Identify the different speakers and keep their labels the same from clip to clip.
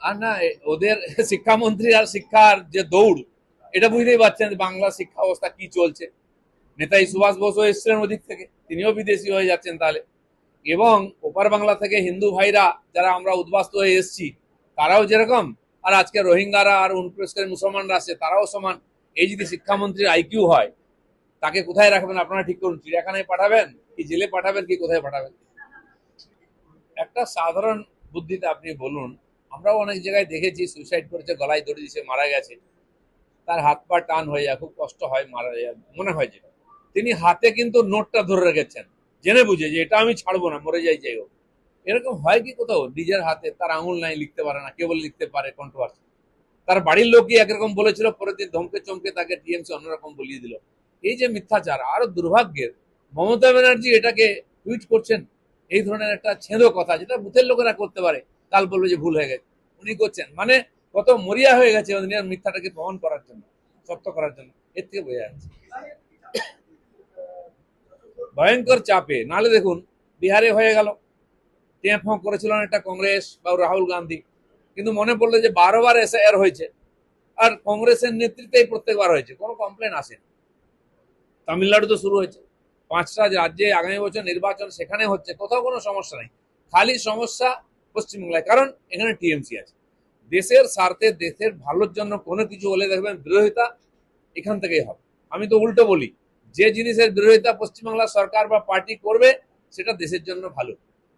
Speaker 1: আর না ওদের শিক্ষামন্ত্রী আর শিক্ষার যে দৌড়, এটা বুঝতেই পারছেন বাংলা শিক্ষা কি চলছে। নেতাজি সুভাষ এসছিলেন ওদিক থেকে, তিনিও বিদেশি হয়ে যাচ্ছেন তাহলে। এবং ওপার বাংলা থেকে হিন্দু ভাইরা যারা আমরা উদ্বাস্ত হয়ে এসেছি, তারাও যেরকম, আর আজকে রোহিঙ্গারা আর অনুপ্রবেশকারী মুসলমানরা আছে, তারাও সমান। এই যদি শিক্ষামন্ত্রীর আইকিউ হয়, তাকে কোথায় রাখবেন আপনারা ঠিক করুন, চিড়িয়াখানায় পাঠাবেন কি জেলে পাঠাবেন, কি কোথায় পাঠাবেন? একটা সাধারণ বুদ্ধিতে আপনি বলুন, আমরাও অনেক জায়গায় দেখেছি সুইসাইড করেছে, গলায় দড়ি দিয়েছে, মারা গেছে। তার হাত পা টান হয়ে যায়, খুব কষ্ট হয়, মারা যায়, মনে হয় যেটা। তিনি হাতে কিন্তু নোটটা ধরে রেখেছেন, জেনে বুঝে যে এটা আমি ছাড়বো না, মরে যাই যাই হোক। এরকম হয় কি কোথাও? নিজের হাতে তার আঙুল নাই, লিখতে পারে না, কেবল লিখতে পারে কন্ট্রোভার্সি তার বাড়ির লোকই একরকম বলেছিল পরের দিন ধমকে চমকে তাকে টিএমসি অন্যরকম বলিয়ে দিল। এই যে মিথ্যাচার, আরও দুর্ভাগ্যের, মমতা ব্যানার্জি এটাকে টুইট করছেন? এই ধরনের একটা ছেঁদো কথা যেটা বুথের লোকেরা করতে পারে, কাল বলবে যে ভুল হয়ে গেছে। উনি করছেন। মানে কত মরিয়া হয়ে গেছে মিথ্যাটাকে প্রমাণ করার জন্য সত্য করার জন্য। এর থেকে বোঝা যাচ্ছে। ভয়ঙ্কর চাপে। নালে দেখুন, বিহারে হয়ে গেল। টেপ করেছিল একটা কংগ্রেস বা রাহুল গান্ধী। কিন্তু মনে পড়ল যে বারোবার এসে এর হয়েছে। আর কংগ্রেসের নেতৃত্বেই প্রত্যেকবার হয়েছে। কোনো কমপ্লেন আসেনি। তামিলনাড়ু তো শুরু হয়েছে। পাঁচটা রাজ্যে আগামী বছর নির্বাচন সেখানে হচ্ছে, কোথাও কোনো সমস্যা নেই। খালি সমস্যা পশ্চিমবাংলায়, কারণ এখানে টিএমসি আছে। দেশের স্বার্থে, দেশের ভালোর জন্য কোনো কিছু হলে দেখবেন বিরোধিতা এখান থেকেই হবে। আমি তো উল্টো বলি, যে জিনিসের বিরোধিতা পশ্চিমবাংলা সরকার বা পার্টি করবে, সেটা দেশের জন্য ভালো।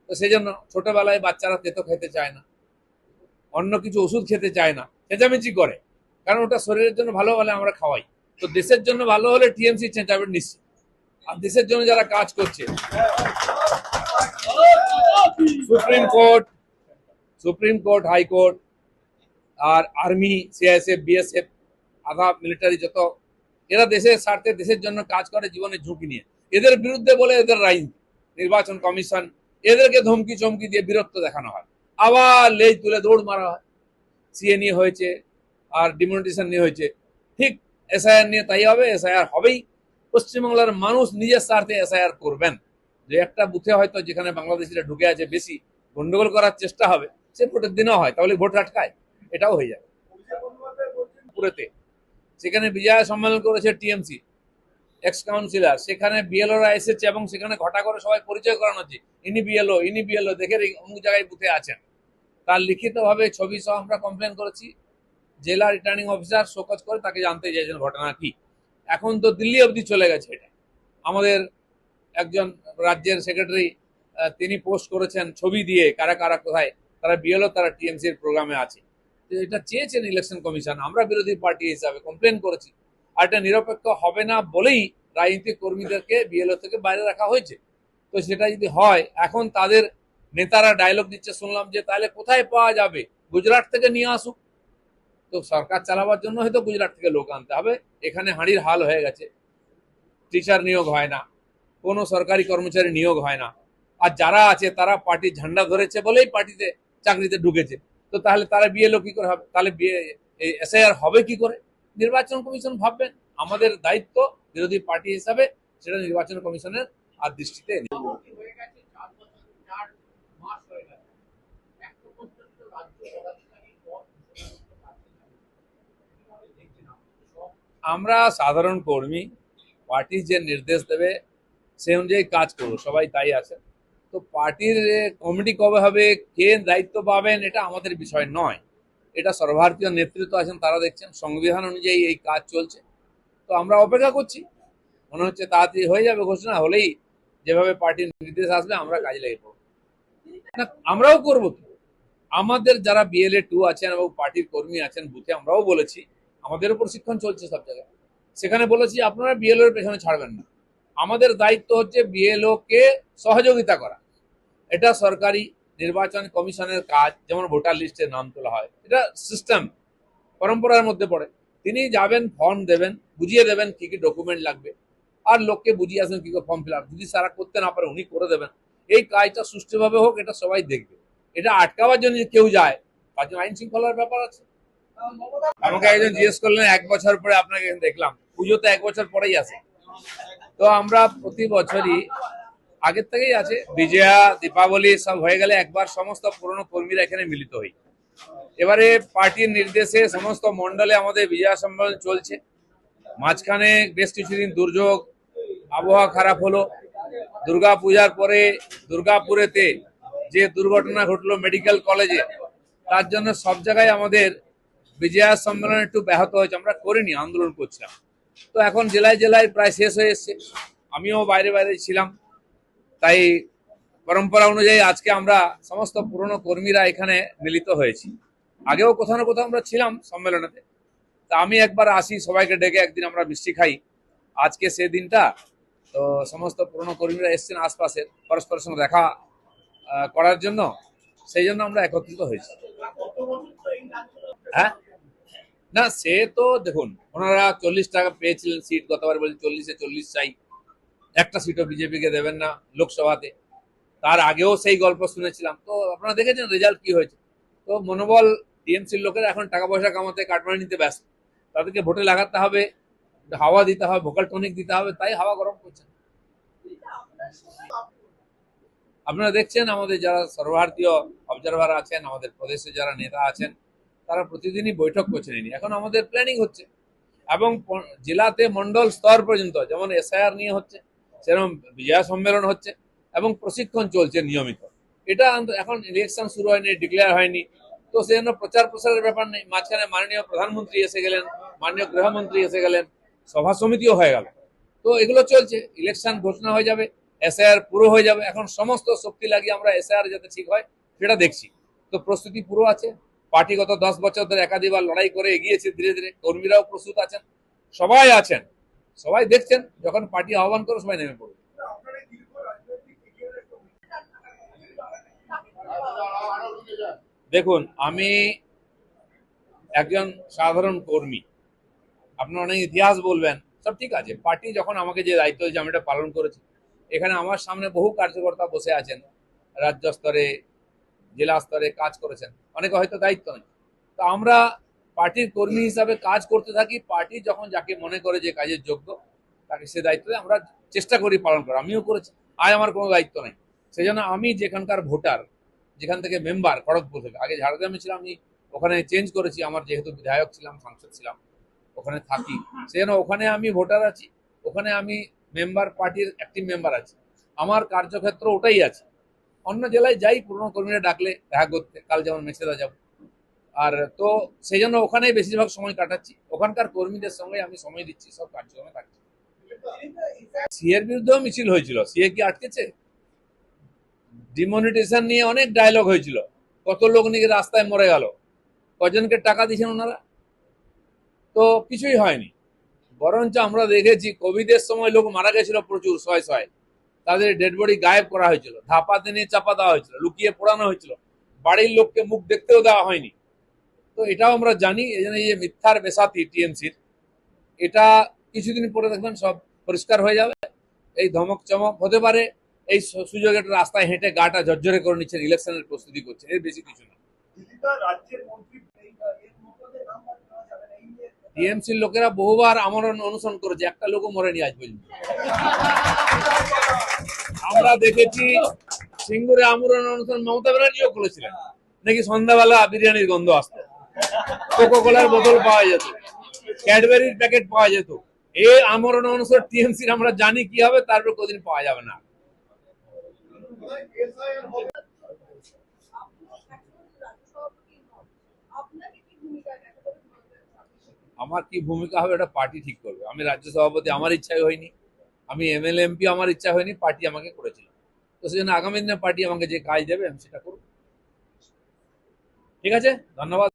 Speaker 1: তো সেই জন্য ছোটবেলায় বাচ্চারা তেতো খেতে চায় না, অন্য কিছু ওষুধ খেতে চায় না, চেঁচামেচি করে। কারণ ওটা শরীরের জন্য ভালো হলে আমরা খাওয়াই। তো দেশের জন্য ভালো হলে টিএমসি চেঁচাবে নিশ্চিত আর দেশের জন্য যারা কাজ করছে। Supreme court supreme court high court আর আর্মি, সিআইএসএফ, বিএসএফ, আধা মিলিটারি যত, এরা দেশের স্বার্থে, দেশের জন্য কাজ করে জীবনের ঝুঁকি নিয়ে। এদের বিরুদ্ধে বলে এদের রাইন, নির্বাচন কমিশন, এদেরকে ধমকি চমকি দিয়ে বিরক্ত দেখানো হয়। আবার লেজ তুলে দৌড় মারা হয়। সিএ নিয়ে হয়েছে, আর ডিমনিটেশন নিয়ে হয়েছে। ঠিক এসআইআর নিয়ে তাই হবে, এসআইআর হবেই। পশ্চিমবাংলার মানুষ নিজের স্বার্থে এসআইআর করবেন। যে একটা বুথে হয়তো যেখানে বাংলাদেশিরা ঢুকে আছে বেশি, গন্ডগোল করার চেষ্টা হবে, সে ভোটের দিনও হয়, তাহলে ভোট আটকায়, এটাও হয়ে যাবে পুরেতে। সেখানে বিজয় সম্মেলন করেছে টিএমসি এক্স কাউন্সিলর সেখানে বিএলওরা এসেছে এবং সেখানে ঘটা করে সবাই পরিচয় করানো হচ্ছে, ইনি বিএলও ইনি বিএলও দেখে অমুক জায়গায় বুথে আছেন। তার লিখিতভাবে ছবি সহ আমরা কমপ্লেন করেছি, জেলা রিটার্নিং অফিসার শোকজ করে তাকে জানতে চাইছেন ঘটনা কি। এখন তো দিল্লি অবধি চলে গেছে এটা। আমাদের একজন রাজ্যের সেক্রেটারি তিনি পোস্ট করেছেন ছবি দিয়ে কারা কারা কোথায়, তারা বিএলও, তারা টিএমসির প্রোগ্রামে আছে। এটা চেয়েছেন ইলেকশন কমিশন আমরা বিরোধী পার্টি হিসাবে কমপ্লেন করেছি। আর এটা নিরপেক্ষ হবে না বলেই রাজনীতিক কর্মীদেরকে বিএলও থেকে বাইরে রাখা হয়েছে। তো সেটা যদি হয়, এখন তাদের নেতারা ডায়লগ দিচ্ছে শুনলাম যে তাহলে কোথায় পাওয়া যাবে? গুজরাট থেকে নিয়ে আসুক। তো সরকার চালাবার জন্য হয়তো গুজরাট থেকে লোক আনতে হবে। এখানে হাঁড়ির হাল হয়ে গেছে। টিচার নিয়োগ হয় না। কোনো সরকারি কর্মচারী নিয়োগ হয় না। আর যারা আছে, তারা পার্টির ঝান্ডা ধরেছে বলেই পার্টিতে চাকরিতে ঢুকেছে। তো তাহলে তারা বিএলও কি করে হবে? তাহলে এসআইআর হবে কি করে? নির্বাচন কমিশন ভাববেন। আমাদের দায়িত্ব বিরোধী পার্টি হিসাবে সেটা নির্বাচন কমিশনের আর দৃষ্টিতে এনে
Speaker 2: হয়ে গেছে চার বছর চার মাস হয়ে গেছে এখনও পর্যন্ত রাজ্য পদাধিকারী পদ ঘোষণা করতে পারছে না। কীভাবে দেখছেন আপনি? সব
Speaker 1: আমরা সাধারণ কর্মী পার্টি যে নির্দেশ দেবে সেই অনুযায়ী কাজ করব, সবাই তাই আছে। তো পার্টির কমিটি কবে হবে, কে দায়িত্ব পাবেন, এটা আমাদের বিষয় নয়। এটা সর্বভারতীয় নেতৃত্ব আছেন, তারা দেখছেন, সংবিধান অনুযায়ী এই কাজ চলছে। তো আমরা অপেক্ষা করছি, মনে হচ্ছে তাড়াতাড়ি হয়ে যাবে ঘোষণা, হলেই যেভাবে পার্টির নির্দেশ আসবে, আমরা কাজে লেগে পড়ব আমরাও করব আমাদের যারা বিএলএ টু আছেন এবং পার্টির কর্মী আছেন, বুথে আমরাও বলেছি আমাদেরও প্রশিক্ষণ চলছে সব জায়গায়। সেখানে বলেছি, আপনারা বিএলও এর পেছনে ছাড়বেন না। আমাদের দায়িত্ব হচ্ছে বিএলও কে সহযোগিতা করা। এটা সরকারি নির্বাচন কমিশনের কাজ, যেমন ভোটার লিস্টে নাম তোলা হয়। এটা সিস্টেম পরম্পরার মধ্যে পড়ে। তিনি যাবেন ফর্ম দেবেন, বুঝিয়ে দেবেন কি কি ডকুমেন্ট লাগবে। আর লোককে বুঝিয়ে আসবেন কি করে ফর্ম ফিল আপ যদি সারা করতে না পারে, উনি করে দেবেন। এই কাজটা সুষ্ঠুভাবে হোক, এটা সবাই দেখবে। এটা আটকাবার জন্য কেউ যায়, তার আইন শৃঙ্খলার ব্যাপার আছে। আমাকে একজন জিজ্ঞেস করলেন, এক বছর পরে আপনাকে দেখলাম। পুজো তো এক বছর পরেই আসে তো আমরা প্রতি বছরই, আগের থেকেই আছে। বিজয়া, দীপাবলি সব হয়ে গেলে একবার সমস্ত পুরনো কর্মীরা এখানে মিলিত হই। এবারে পার্টির নির্দেশে সমস্ত মন্ডলে আমাদের বিজয়া সম্মেলন চলছে। মাঝখানে বেশ কিছুদিন দুর্যোগ, আবহাওয়া খারাপ হলো। দুর্গা পূজার পরে দুর্গাপুরেতে যে দুর্ঘটনা ঘটলো মেডিকেল কলেজে, তার জন্য সব জায়গায় আমাদের বিজয়া সম্মেলন একটু ব্যাহত হয়েছে, আমরা করিনি, আন্দোলন করছিলাম। তো এখন জেলায় জেলায় প্রায় শেষ হয়ে এসছে। আমিও বাইরে বাইরে ছিলাম। তাই পরম্পরা অনুযায়ী আজকে আমরা সমস্ত পুরনো কর্মীরা এখানে মিলিত হয়েছি। আগেও কোথাও না কোথাও আমরা ছিলাম সম্মেলনেতে। তা আমি একবার আসি, সবাইকে ডেকে একদিন আমরা মিষ্টি খাই। আজকে সে দিনটা, তো সমস্ত পুরনো কর্মীরা এসছেন আশপাশের, পরস্পরের সঙ্গে দেখা করার জন্য। সেই জন্য আমরা একত্রিত হয়েছি। হ্যাঁ? না, সে তো দেখুন, ওনারা চল্লিশ টাকা পেয়েছিলেন সিট গতবার বলছেন চল্লিশে চল্লিশ চাই। একটা সিটও বিজেপিকে দেবেন না লোকসভাতে। তার আগেও সেই গল্প শুনেছিলাম। তো আপনারা দেখেছেন রেজাল্ট কি হয়েছে? তো মনোবল টিএমসির লোকেরা এখন টাকা পয়সা কামাতে কাটমানি নিতে ব্যস্ত। তাদেরকে ভোটে লাগাতে হবে, হাওয়া দিতে হবে ভোকাল টনিক দিতে হবে, তাই হাওয়া গরম করছে। আপনারা দেখছেন আমাদের যারা সর্বভারতীয় অবজারভার আছেন, আমাদের প্রদেশে যারা নেতা আছেন তারা প্রতিদিনই বৈঠক করছেন এই নিয়ে। এখন আমাদের প্ল্যানিং হচ্ছে। এবং জেলাতে মন্ডল স্তর পর্যন্ত, যেমন এসআইআর নিয়ে হচ্ছে, সেরকম বিজয়া সম্মেলন হচ্ছে, এবং প্রশিক্ষণ চলছে নিয়মিত। এটা এখন ইলেকশন শুরু হয়নি ডিক্লেয়ার হয়নি। তো সেজন্য প্রচার প্রসারের ব্যাপার নেই। মাঝখানে মাননীয় প্রধানমন্ত্রী এসে গেলেন, মাননীয় গৃহমন্ত্রী এসে গেলেন, সভা সমিতিও হয়ে গেল। তো এগুলো চলছে। ইলেকশন ঘোষণা হয়ে যাবে এসআইআর পুরো হয়ে যাবে। এখন সমস্ত শক্তি লাগিয়ে আমরা এসআইআর যাতে ঠিক হয়, সেটা দেখছি। তো প্রস্তুতি পুরো আছে। পার্টি গত দশ বছর ধরে একাধিকবার লড়াই করে এগিয়েছে ধীরে ধীরে। কর্মীরাও প্রস্তুত আছেন, সবাই আছেন, সবাই দেখছেন, যখন পার্টি আহ্বান করে, সবাই নেমে পড়বে। দেখুন, আমি একজন সাধারণ কর্মী, আপনার অনেক ইতিহাস বলবেন, সব ঠিক আছে, পার্টি যখন আমাকে যে দায়িত্ব দিয়েছে, আমি এটা পালন করেছি। এখানে আমার সামনে বহু কার্যকর্তা বসে আছেন, রাজ্য স্তরে জেলা স্তরে কাজ করেছেন। অনেকে হয়তো দায়িত্ব নেই তো আমরা পার্টির কর্মী হিসাবে কাজ করতে থাকি। পার্টি যখন যাকে মনে করে যে কাজের যোগ্য তাকে সে দায়িত্ব দেয়, আমরা চেষ্টা করি পালন করা আমিও করেছি। আয় আমার কোনো দায়িত্ব নেই। সেই জন্য আমি যেখানকার ভোটার যেখান থেকে মেম্বার খড়গপুর থেকে আগে ঝাড়গ্রামে ছিলাম আমি ওখানে চেঞ্জ করেছি। আমার যেহেতু বিধায়ক ছিলাম সাংসদ ছিলাম ওখানে থাকি। সেই ওখানে আমি ভোটার আছি। ওখানে আমি মেম্বার পার্টির অ্যাক্টিভ মেম্বার আছি। আমার কার্যক্ষেত্র ওটাই আছে। অন্য জেলায় যাই, পুরনো কর্মীরা ডাকলে দেখা করতে, কাল যেমন মেছেদা যাব। আর তো সেই জন্য ওখানেই বেশিরভাগ সময় কাটাচ্ছি। ওখানকার কর্মীদের সঙ্গে আমি সময় দিচ্ছি, সব কার্যক্রমে থাকছি। সিএর বিরুদ্ধেও মিছিল হয়েছিল। সিএ কি আটকেছে? ডিমনিটেশন নিয়ে অনেক ডায়লগ হয়েছিল। কত লোক নিয়ে রাস্তায় মরে গেল। কজনকে টাকা দিয়েছেন ওনারা? তো কিছুই হয়নি। বরঞ্চ আমরা দেখেছি কোভিডের সময় লোক মারা গেছিল প্রচুর, শয় শয়। তাদের ডেড বডি গায়েব করা হয়েছিল, ধাপাতে নিয়ে চাপা দেওয়া হয়েছিল, লুকিয়ে পোড়ানো হয়েছিল। বাড়ির লোককে মুখ দেখতেও দেওয়া হয়নি। তো এটাও আমরা জানি, এই জন্য যে মিথ্যার বেসাতি টিএমসির, এটা কিছুদিন পরে দেখবেন সব পরিষ্কার হয়ে যাবে। এই ধমক চমক হতে পারে, এই সুযোগে একটা রাস্তায় হেঁটে গাটা ঝরঝরে করে নিচ্ছেন ইলেকশনের প্রস্তুতি করছে, এর বেশি কিছু না।
Speaker 2: রাজ্যের মন্ত্রী
Speaker 1: টিএমসির লোকেরা বহুবার আমরণ অনুসরণ করেছে, একটা লোকও মরেনি আজ পর্যন্ত। আমরা দেখেছি সিঙ্গুরে আমরণ অনুসরণ মমতা ব্যানার্জিও করেছিলেন। নাকি সন্ধ্যাবেলা বিরিয়ানির গন্ধ আসতো। কোকো কোলার বোতল পাওয়া যেত। ক্যাডবেরির প্যাকেট পাওয়া যেত। এই আমরণ অনুসরণ টিএমসির আমরা জানি কি হবে তারপর কোদিন পাওয়া যাবে না
Speaker 2: এসআইআর হবে
Speaker 1: আমার কি ভূমিকা হবে এটা পার্টি ঠিক করবে। আমি রাজ্য সভাপতি আমার ইচ্ছাই হয়নি, আমি এমএলএ এমপি আমার ইচ্ছা হয়নি, পার্টি আমাকে করেছিল। তো সেজন্য আগামী দিনে পার্টি আমাকে যে কাজ দেবে আমি সেটা করব। ঠিক আছে? ধন্যবাদ।